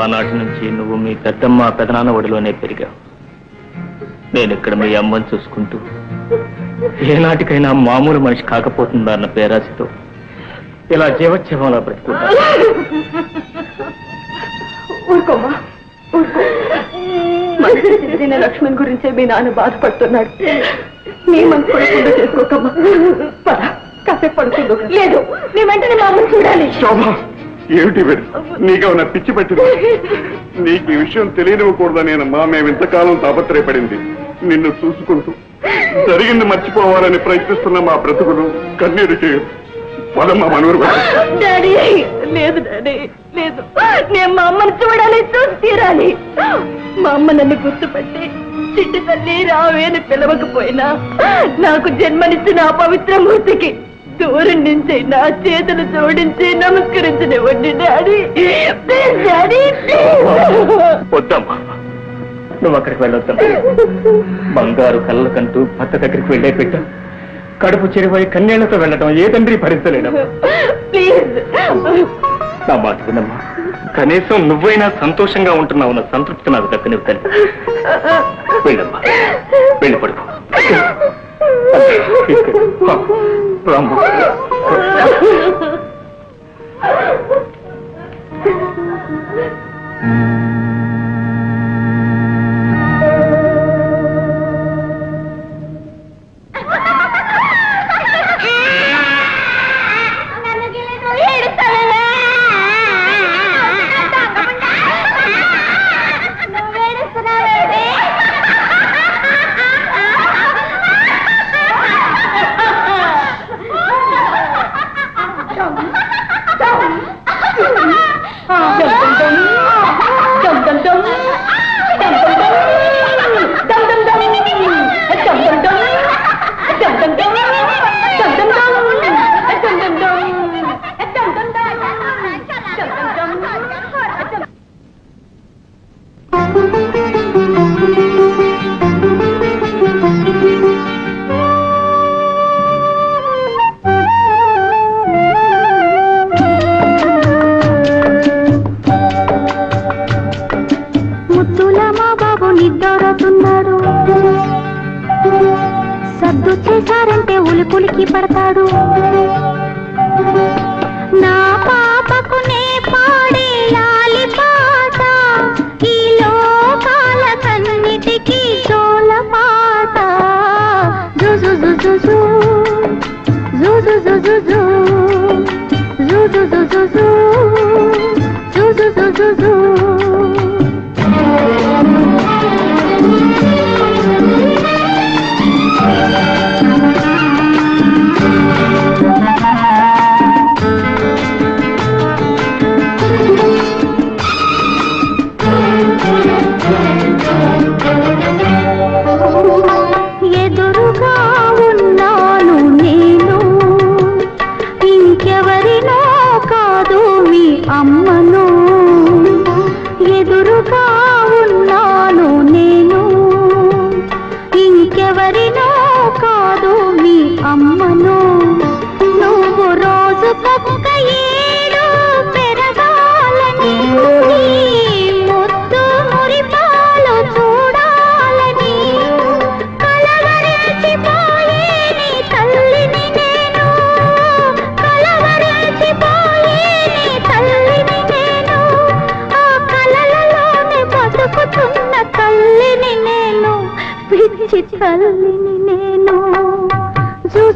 ఆనాటి నుంచి నువ్వు మీ పెద్దమ్మ పెదనాన్న ఒడిలోనే పెరిగావు. నేను ఇక్కడ మీ అమ్మని చూసుకుంటూ ఏనాటికైనా మామూలు మనిషి కాకపోతుందా అన్న పేరాశతో ఇలా జీవోత్సవంలా బ్రతుకుంటా లక్ష్మణ్ గురించే మీ నాన్న బాధపడుతున్నాడు. నీ మనసు పడకుండా చేసుకోకమ్మా. పద కాసేపు పడుకుందు లేదు నీ వెంటనే మా అమ్మని చూడాలి. శోభ ఏమిటి వీడు? నీకు పిచ్చి పట్టింది? నీకు ఈ విషయం తెలియనివ్వకూడదనేనమ్మా మేము ఇంతకాలం తాపత్రయపడింది. నిన్ను చూసుకుంటూ జరిగింది మర్చిపోవాలని ప్రయత్నిస్తున్న మా బ్రతుకులు కన్నీరు చేయదు పదమ్మా మనూరు డాడీ లేదు డాడీ లేదు. నేను మా అమ్మని చూడాలి చూసి తీరాలి. మా అమ్మ నన్ను గుర్తుపట్టి చిట్టి తల్లి రావే అని పిలవకపోయినా నాకు జన్మనిచ్చిన ఆ పవిత్ర మూర్తికి దూరం నుంచి నా చేతులు జోడించి నమస్కరించనివ్వండి డాడీ. డాడీ. వద్దమ్మా. నువ్వు అక్కడికి వెళ్ళొద్దమ్మా బంగారు కళ్ళకంటూ భర్త దగ్గరికి వెళ్ళే పెట్ట కడుపు చెరువై కన్నేళ్ళతో వెళ్ళటం ఏ తండ్రి భరించలేడమ్మా. ప్లీజ్ నా మాట వినమ్మా. కనీసం నువ్వైనా సంతోషంగా ఉంటున్నావు సంతృప్తి నాకు దక్కనివి తల్లి. వెళ్ళమ్మా. వెళ్ళి పడుకో. రాము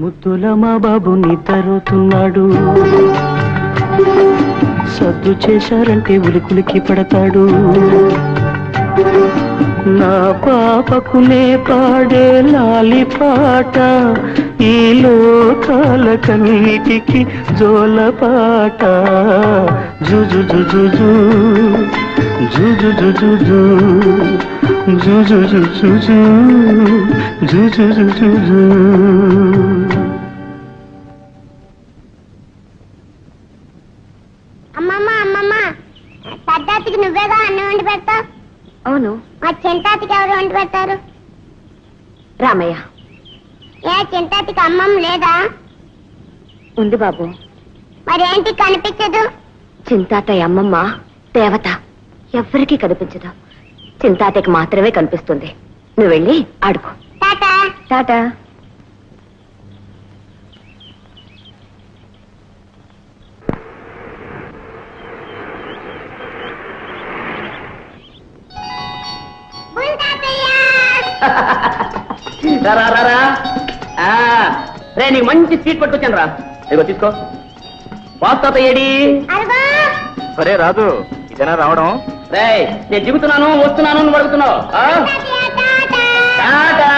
ముద్దులమ్మ బాబు తరుతున్నాడు. సద్దు చేశారంటే ఉలికులికి పడతాడు. నా పాపకునే పాడే లాలి పాట ఈ లోకాలకన్నిటికి జోల పాట. పాట జుజు జుజు జుజు జుజు జుజు జుజు జుజు అమ్మమ్మ అమ్మమ్మ పెద్దాతికి నువ్వేగా అన్నం వండి పెడతావు అవును మా చింతాతికి ఎవరు వండి పెడతారు రామయ్య ఏ చింతాతికి అమ్మమ్మ లేదా ఉంది బాబు మరేంటి కనిపించదు చింతాతయ్య అమ్మమ్మ దేవత ఎవ్వరికీ కనిపించదు. చింతాతయ్యకి మాత్రమే కనిపిస్తుంది. నువ్వు వెళ్ళి ఆడుకో. టాటా. తాతయ్య. రా రా రా ఆ, రే నీకు మంచి స్వీట్ పట్టుకొచ్చాను రా. ఇదిగో తీసుకో. వాస్తాత ఏడి? సరే రాదు ఇదేనా రావడం. రే నేను దిగుతున్నాను వస్తున్నాను నువ్వు అడుగుతున్నావు. ఆ? టాటా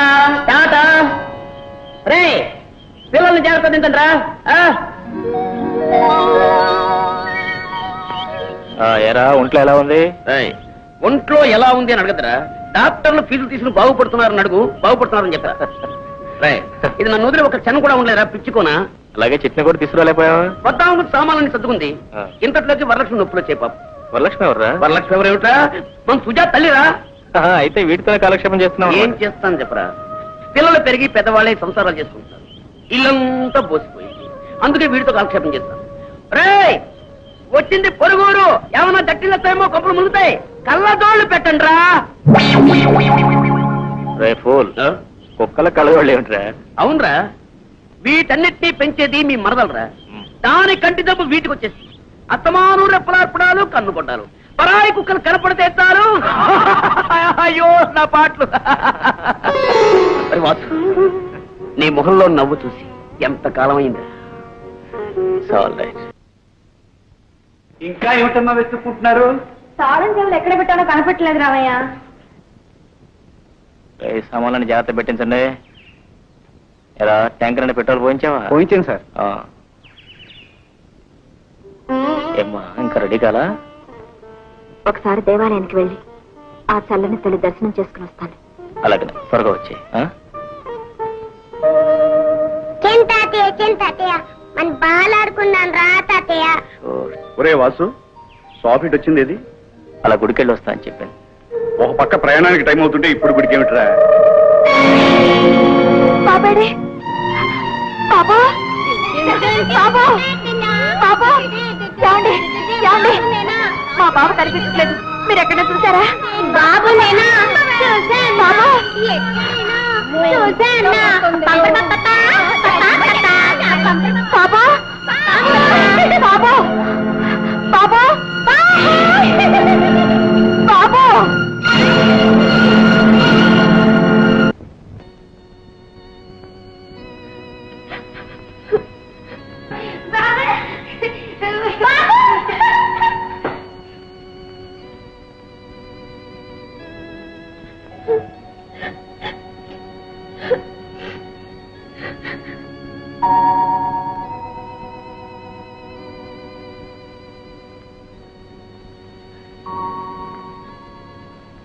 టాటా. రే పిల్లల్ని జాగ్రత్త తింటండి రా ఎరా ఒంట్లో ఎలా ఉంది? ఒంట్లో ఎలా ఉంది అని అడగదురా డాక్టర్లు ఫీజులు తీసుకుని బాగుపడుతున్నారని అడుగు బాగుపడుతున్నారని చెప్పరా. రే ఇది నన్ను వదిలి ఒక క్షణం కూడా ఉండలేరా పిచ్చుకోనా? అలాగే చట్నీ కూడా తీసుకురాలేపోయావా వద్దాము సామాన్లని సర్దుకుంది. ఇంతట్లోకి వరలక్ష్మి నొప్పులు వచ్చే పాప వరలక్ష్మి ఎవర్రా? వరలక్ష్మి ఎవరేమిట్రా మన సుజాత తల్లిరా. అయితే వీటితోనే కాలక్షేపం చేస్తున్నావు? ఏం చేస్తాను చెప్పరా? పిల్లలు పెరిగి పెద్దవాళ్ళే సంసారాలు చేసుకుంటారు. ఇల్లంతా పోసిపోయింది అందుకే వీడితో కాలక్షేపం చేస్తాను. రే వచ్చింది పొరుగురు ఏమన్నా దట్టిల్లతాయేమో కప్పులు మునుగుతాయి. కళ్ళజోళ్ళు పెట్టండి రా రే ఫూల్ కుక్కల కలవాళ్ళు ఏమిట్రా? అవునరా. వీటన్నిటినీ పెంచేది మీ మరదలరా దాని కంటి జబ్బు వీటికి వచ్చేసి అత్తమాను రెప్పలార్పడాలు కన్ను కొట్టాలు పరాయి కుక్కలు కనపడితే ఎత్తారు అయ్యో నా పాటలు. నీ మొహంలో నవ్వు చూసి ఎంత కాలం రైట్ ఇంకా ఏమిటన్నా వెతుక్కుంటున్నారు? తాళం చెవులు ఎక్కడ పెట్టాలో కనపట్లేదు రామయ్య. సామాన్లను జాగ్రత్త పెట్టించండి. ఎలా ట్యాంకర్ అని పెట్రోల్ పోయించావా? పోయించాను సార్. ఆ. ఏమ్మా ఇంకా రెడీ కాలా? ఒకసారి దేవాలయానికి వెళ్ళి ఆ చల్లని తల్లి దర్శనం చేసుకుని వస్తాను. అలాగే త్వరగా వచ్చే ఒరే వాసు సాఫీట్ వచ్చింది ఏది? అలా గుడికెళ్ళి వస్తా అని చెప్పాను. ఒక పక్క ప్రయాణానికి టైం అవుతుంటే ఇప్పుడు గుడికి ఏమిట్రా? మా బాబు కనిపించట్లేదు. మీరు ఎక్కడ చూసారా బాబు నేనా? చూసాను బాబా! చూసాను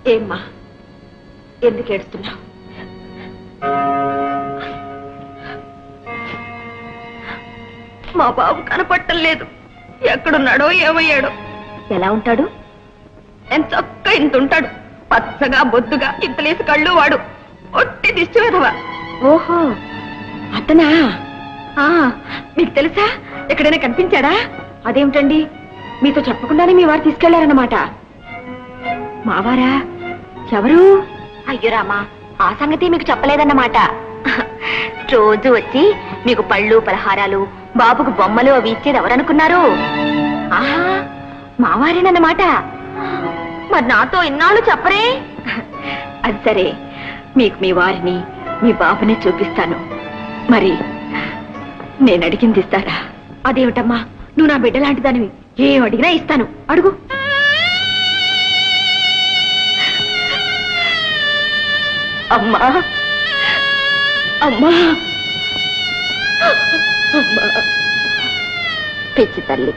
ఏమ్మా? ఎందుకు ఏడుస్తున్నావు? మా బాబు కనపట్టం లేదు. ఎక్కడున్నాడో ఏమయ్యాడో. ఎలా ఉంటాడు? ఎంత చక్క ఇంత ఉంటాడు. పచ్చగా బొద్దుగా ఇంతలేసి కళ్ళు వాడు ఒట్టి దిష్టి వెధవ ఓహో అతనా? మీకు తెలుసా? ఎక్కడైనా కనిపించాడా? అదేమిటండి? మీతో చెప్పకుండానే మీ వారు తీసుకెళ్ళారన్నమాట. మావారా ఎవరు? అయ్యో రామా ఆ సంగతి మీకు చెప్పలేదన్నమాట. రోజు వచ్చి మీకు పళ్ళు పలహారాలు బాబుకు బొమ్మలు అవి ఇచ్చేది ఎవరనుకున్నారు? ఆహా మావారేనన్నమాట. మరి నాతో ఇన్నాళ్ళు చెప్పరే? అది సరే. మీకు మీ వారిని మీ బాబుని చూపిస్తాను. మరి నేను అడిగింది ఇస్తారా? అదేమిటమ్మా? నువ్వు నా బిడ్డ లాంటి దానివి ఏం అడిగినా ఇస్తాను. అడుగు. అమ్మా. అమ్మా. అమ్మా. పిచ్చి తల్లి.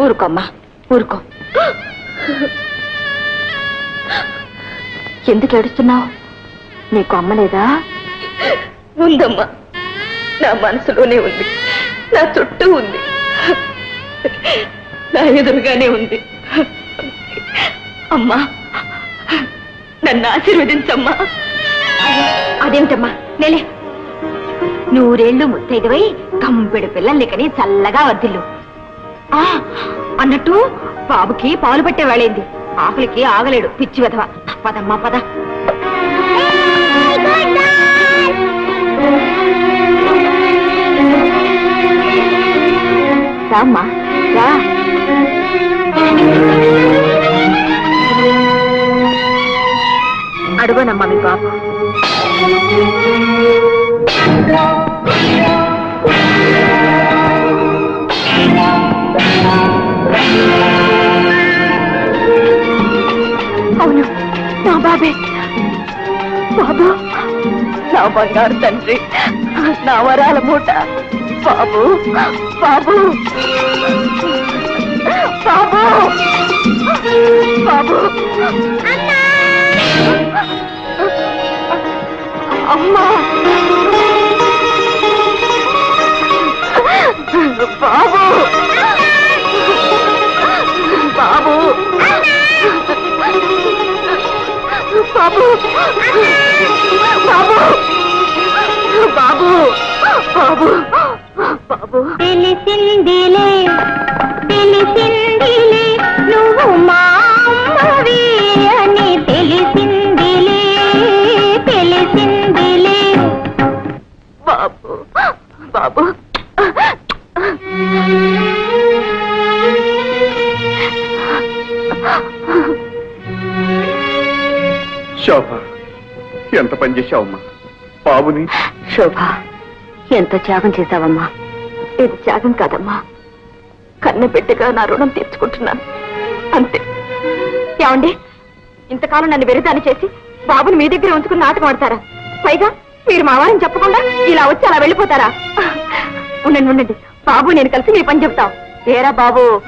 ఊరుకోమ్మా. ఊరుకో. ఎందుకు ఏడుస్తున్నావు? నీకు అమ్మ లేదా? ఉందమ్మా. నా మనసులోనే ఉంది. నా చుట్టూ ఉంది. నా ఎదురుగానే ఉంది. అమ్మా నన్ను ఆశీర్వదించమ్మా. అదేమిటమ్మా? నేలే. నూరేళ్ళు ముత్తైదువై కంపెడు పిల్లల్ని చల్లగా వర్ధిల్లు ఆ అన్నట్టు బాబుకి పాలు పట్టే వేళైంది ఆకలికి ఆగలేడు పిచ్చి వెధవ. పదమ్మా పద. రామ్మా రా. అడుగునమ్మా మీ బాబు. అవును నా బాబే. బాబు. నా బంగారు తండ్రి నా వరాల మూట. బాబు బాబు బాబు బాబు. అమ్మా. బాబు. బాబు. బాబు. బాబు. బాబు. బాబు. బాబు. తెలిసిందిలే తెలిసిందిలే నువ్వు మా అమ్మవి అని తెలిసిందిలే తెలిసిందిలే. బాబు. బాబు. శోభ ఎంత పని చేశావమ్మా? బాబుని శోభ ఎంత త్యాగం చేశావమ్మా? ఇది త్యాగం కాదమ్మా. కన్న బిడ్డగా నా రుణం తీర్చుకుంటున్నాను. అంతే. ఏమండి? ఇంతకాలం నన్ను వెరిదాన్ని చేసి బాబుని మీ దగ్గర ఉంచుకుని నాటకం ఆడతారా? పైగా మీరు మా వారిని చెప్పకుండా ఇలా వచ్చి అలా వెళ్ళిపోతారా? ఉండండి ఉండండి. బాబు నేను కలిసి మీ పని చెప్తాం. ఏరా బాబు?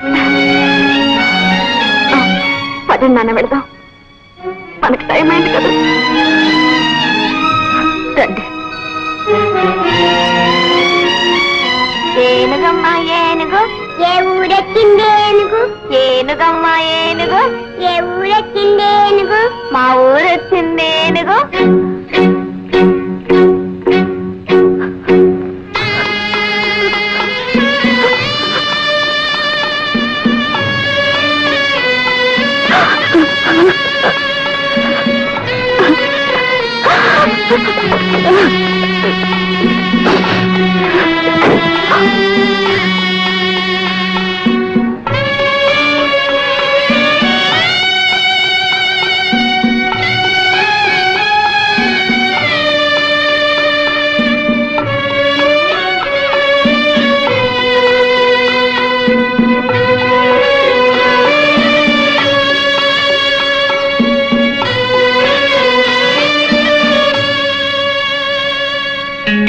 పదండి నాన్న వెళదాం. మనకి టైం అయింది కదా. రండి. ఏనుగమ్మ ఏనుగు ఏ ఊరెక్కింది ఏనుగు ఏనుగమ్మ ఏనుగు ఏ ఊరెక్కింది ఏనుగు మా ఊరు వచ్చింది ఏనుగు